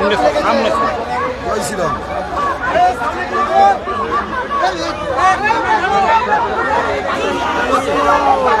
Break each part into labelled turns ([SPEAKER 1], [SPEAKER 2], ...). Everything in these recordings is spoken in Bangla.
[SPEAKER 1] সামনে সামনে
[SPEAKER 2] জয় শ্রীরাম
[SPEAKER 3] রামনগরের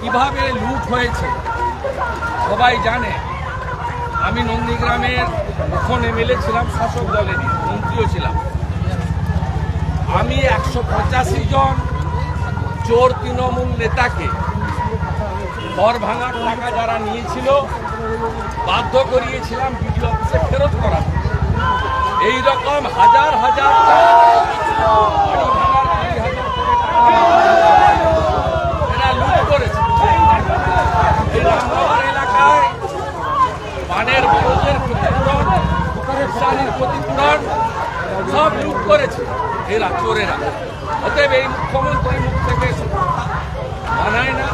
[SPEAKER 3] কীভাবে লুট হয়েছে? সবাই জানে। আমি নন্দীগ্রামের প্রথম এমএলএ ছিলাম, শাসক দলের মন্ত্রীও ছিলাম। আমি একশো পঁচাশি জন চোর তৃণমূল নেতাকে ঘর ভাঙার টাকা যারা নিয়েছিল, বাধ্য করিয়েছিলাম বিডিও অফিসে ফেরত করা এই রকম হাজার হাজার এরা লুট করেছে। এলাকায় সব লুট করেছে। এরা অতএব এই মুখ্যমন্ত্রীর মুখ থেকে মানায় না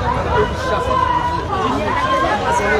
[SPEAKER 3] বিশ্বাস।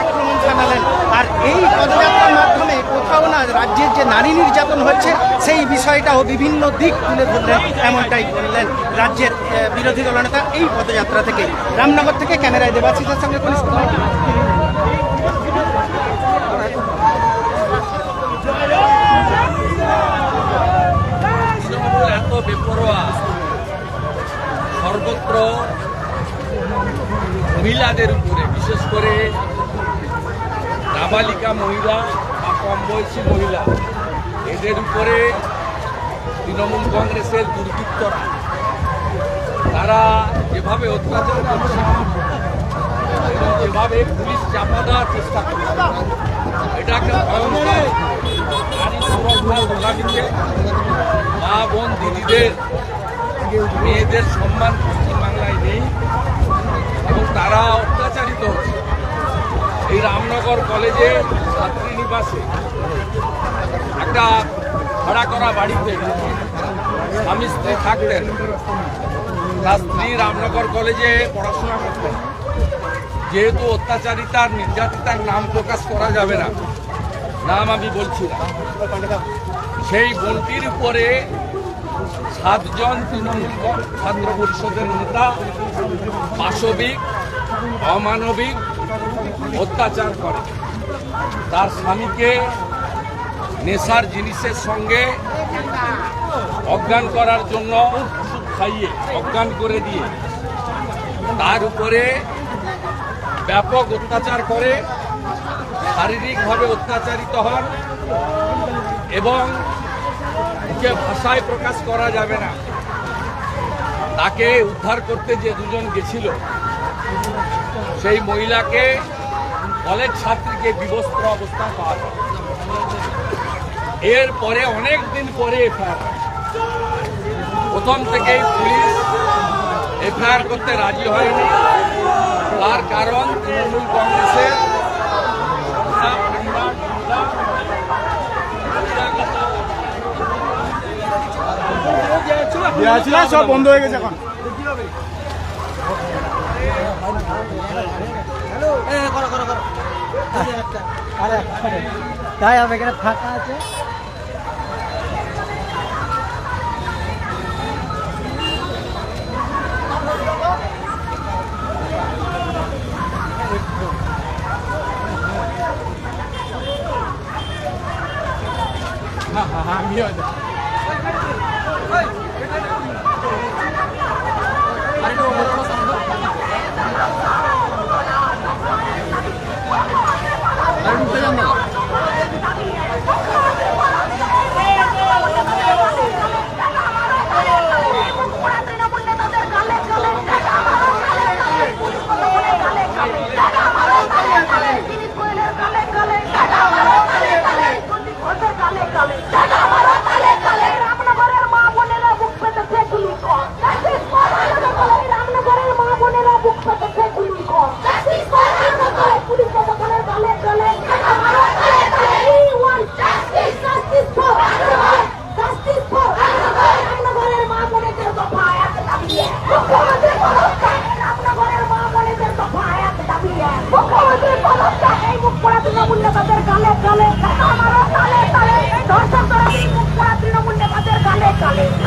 [SPEAKER 4] আক্রমণ জানালেন আর এই পদযাত্রার মাধ্যমে কোথাও না রাজ্যের যে নারী নির্যাতন হচ্ছে, সেই বিষয়টাও বিভিন্ন দিক তুলে ধরলেন, এমনটাই বললেন রাজ্যের বিরোধী দলনেতা এই পদযাত্রা থেকে। রামনগর থেকে ক্যামেরায় দেবাশিসের সঙ্গে কনিষ্ঠ
[SPEAKER 3] তৃণমূল এত বেপরোয়া। সর্বত্র মহিলাদের উপরে, বিশেষ করে নাবালিকা মহিলা বা কম বয়সী মহিলা, এদের উপরে তৃণমূল কংগ্রেসের দুর্বৃত্তরা। তারা যেভাবে অত্যাচার করছে, এবং যেভাবে পুলিশ চাপা দেওয়ার চেষ্টা করছে এটা একটা ভয়ঙ্কর নারী মা বোন দিদিদের, মেয়েদের সম্মান পশ্চিমবাংলায় নেই এবং তারা অত্যাচারিত হচ্ছে। এই রামনগর কলেজে ছাত্রী নিবাসে একটা ভাড়া করা বাড়িতে স্বামী স্ত্রী থাকতেন। তার স্ত্রী রামনগর কলেজে পড়াশোনা করতেন। যেহেতু অত্যাচারিতার, নির্যাতিতার নাম প্রকাশ করা যাবে না, নাম আমি বলছি না। সেই বোনটির উপরে সাতজন তৃণমূল ছাত্র পরিষদের নেতা, পাশবিক, অমানবিক অত্যাচার করে। তার স্বামীকে নেশার জিনিসের সঙ্গে অজ্ঞান করার জন্য খাইয়ে, অজ্ঞান করে দিয়ে, তার উপরে ব্যাপক অত্যাচার করে, শারীরিকভাবে অত্যাচারিত হন এবং মুখে ভাষায় প্রকাশ করা যাবে না। তাকে উদ্ধার করতে যে দুজন গেছিল, সেই মহিলাকে কলেজ ছাত্রীকে বিবস্ত্র অবস্থায় পাওয়া যায়। এরপরে অনেক দিন পরে এফআইআর প্রথম থেকেই পুলিশ এফআইআর করতে রাজি হয়নি। তার কারণ তৃণমূল কংগ্রেসের
[SPEAKER 1] সব বন্ধ হয়ে গেছে এখন।
[SPEAKER 4] তাই হবে এখানে ফাঁকা আছে।
[SPEAKER 3] আরে ঢুকতে যান 大连。